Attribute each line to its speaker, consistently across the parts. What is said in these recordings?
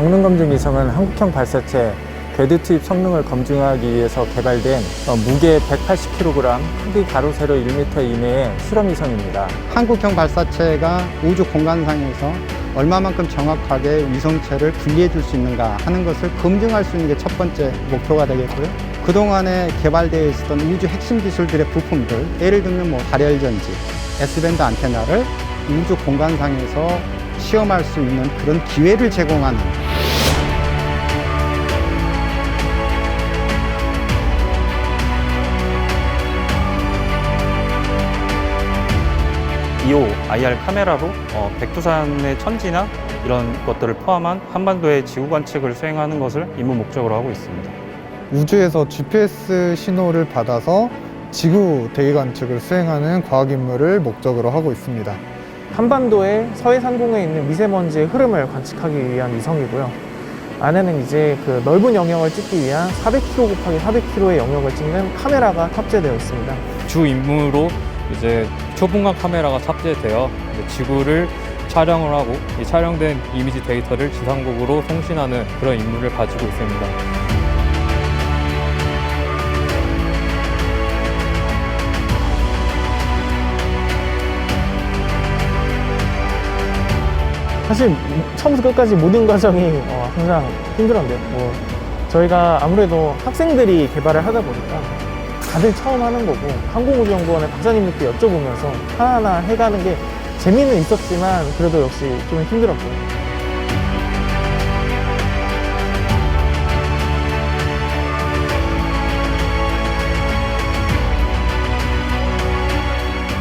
Speaker 1: 성능 검증 위성은 한국형 발사체 궤도 투입 성능을 검증하기 위해서 개발된 어, 무게 180kg, 크기 가로 세로 1m 이내의 실험 위성입니다.
Speaker 2: 한국형 발사체가 우주 공간상에서 얼마만큼 정확하게 위성체를 분리해 줄 수 있는가 하는 것을 검증할 수 있는 게 첫 번째 목표가 되겠고요. 그동안에 개발되어 있었던 우주 핵심 기술들의 부품들, 예를 들면 뭐 발열전지, S밴드 안테나를 우주 공간상에서 시험할 수 있는 그런 기회를 제공하는
Speaker 3: 2호 IR 카메라로 어, 백두산의 천지나 이런 것들을 포함한 한반도의 지구 관측을 수행하는 것을 임무 목적으로 하고 있습니다.
Speaker 4: 우주에서 GPS 신호를 받아서 지구 대기 관측을 수행하는 과학 임무를 목적으로 하고 있습니다.
Speaker 5: 한반도의 서해 상공에 있는 미세먼지의 흐름을 관측하기 위한 위성이고요. 안에는 이제 그 넓은 영역을 찍기 위한 400km 곱하기 400km의 영역을 찍는 카메라가 탑재되어 있습니다.
Speaker 6: 주 임무로 이제 초분간 카메라가 탑재되어 지구를 촬영을 하고 이 촬영된 이미지 데이터를 지상국으로 송신하는 그런 임무를 가지고 있습니다.
Speaker 5: 사실 처음부터 끝까지 모든 과정이 어, 항상 힘들었는데요. 뭐 저희가 아무래도 학생들이 개발을 하다 보니까 다들 처음 하는 거고 항공우주연구원의 박사님들께 여쭤보면서 하나하나 해가는 게 재미는 있었지만 그래도 역시 좀 힘들었고요.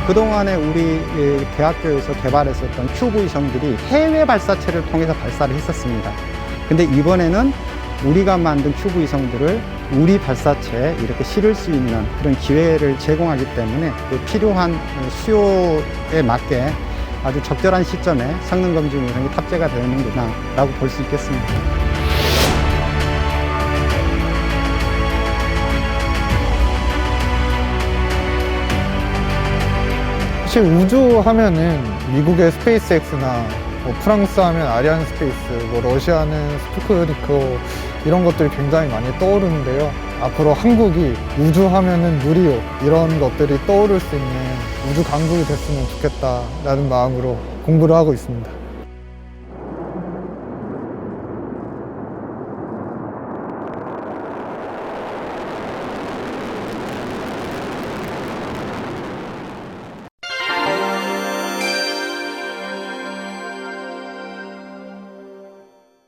Speaker 2: 그동안에 우리 이 대학교에서 개발했었던 큐브 위성들이 해외 발사체를 통해서 발사를 했었습니다. 근데 이번에는 우리가 만든 큐브 위성들을 우리 발사체에 이렇게 실을 수 있는 그런 기회를 제공하기 때문에 그 필요한 수요에 맞게 아주 적절한 시점에 성능 검증 위성이 탑재가 되는구나라고 볼 수 있겠습니다.
Speaker 4: 사실 우주 하면은 미국의 스페이스X나 뭐 프랑스 하면 아리안 스페이스, 뭐 러시아는 스푸트니크 이런 것들이 굉장히 많이 떠오르는데요. 앞으로 한국이 우주 하면은 누리호 이런 것들이 떠오를 수 있는 우주 강국이 됐으면 좋겠다라는 마음으로 공부를 하고 있습니다.